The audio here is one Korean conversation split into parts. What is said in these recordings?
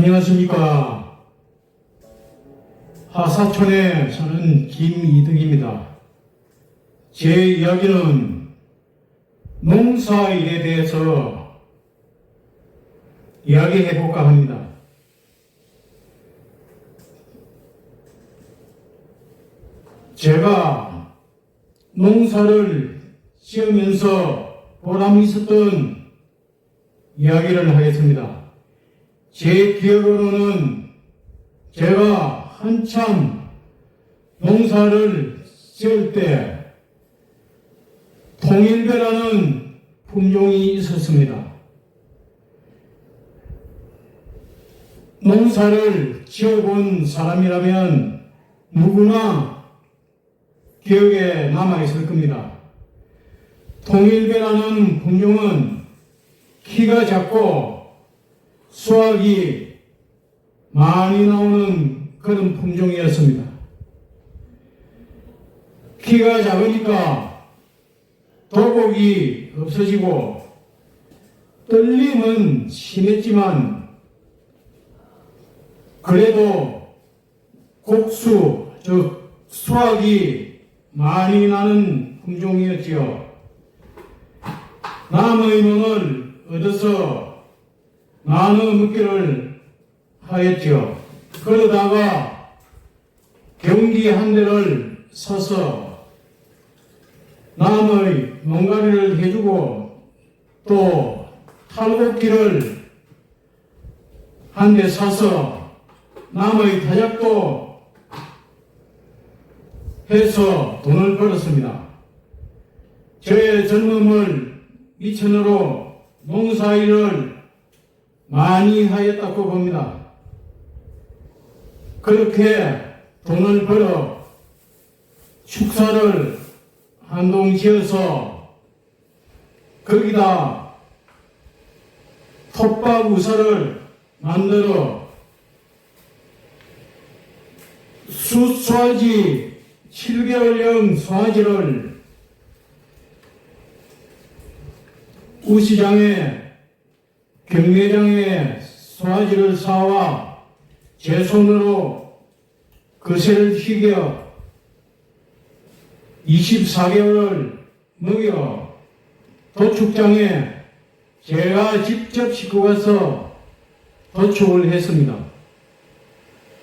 안녕하십니까. 하사촌에 사는 김이득입니다. 제 이야기는 농사일에 대해서 이야기해 볼까 합니다. 제가 농사를 지으면서 보람이 있었던 이야기를 하겠습니다. 제 기억으로는 제가 한참 농사를 지을 때 통일배라는 품종이 있었습니다. 농사를 지어본 사람이라면 누구나 기억에 남아있을 겁니다. 통일배라는 품종은 키가 작고 수확이 많이 나오는 그런 품종이었습니다. 키가 작으니까 도곡이 없어지고 떨림은 심했지만 그래도 곡수, 즉 수확이 많이 나는 품종이었지요. 남의 논을 얻어서 나눠 먹기를 하였죠. 그러다가 경기 한 대를 사서 남의 농가리를 해주고 또 탈곡기를 한 대 사서 남의 타작도 해서 돈을 벌었습니다. 저의 젊음을 이천으로 농사일을 많이 하였다고 봅니다. 그렇게 돈을 벌어 축사를 한동 지어서 거기다 톱밥 우사를 만들어 수수화지 7개월령 수화지를 우시장에 경매장에 수화지를 사와 제 손으로 거세를 휘겨 24개월을 먹여 도축장에 제가 직접 싣고 가서 도축을 했습니다.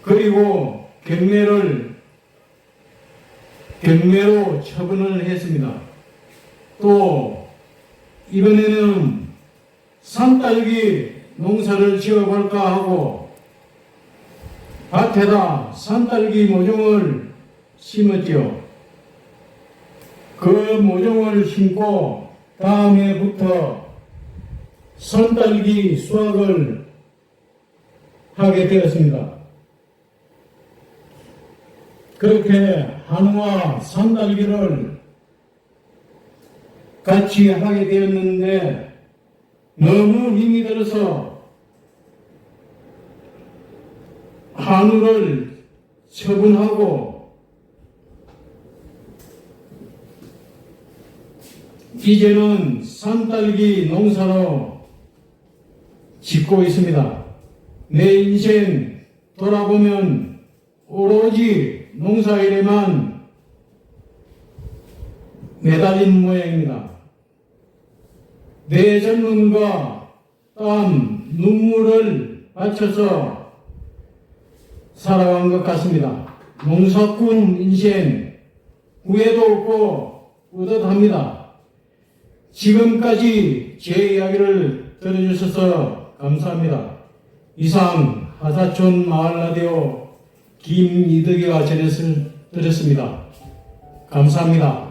그리고 경매를 경매로 처분을 했습니다. 또 이번에는 산딸기 농사를 지어볼까 하고 밭에다 산딸기 모종을 심었지요. 그 모종을 심고 다음해부터 산딸기 수확을 하게 되었습니다. 그렇게 한우와 산딸기를 같이 하게 되었는데 너무 힘이 들어서 한우를 처분하고 이제는 산딸기 농사로 짓고 있습니다. 내 인생 돌아보면 오로지 농사일에만 매달린 모양입니다. 내 젊음과 땀, 눈물을 바쳐서 살아간 것 같습니다. 농사꾼 인생 후회도 없고 뿌듯합니다. 지금까지 제 이야기를 들어주셔서 감사합니다. 이상 하사촌 마을라디오 김이덕이가 전해드렸습니다. 감사합니다.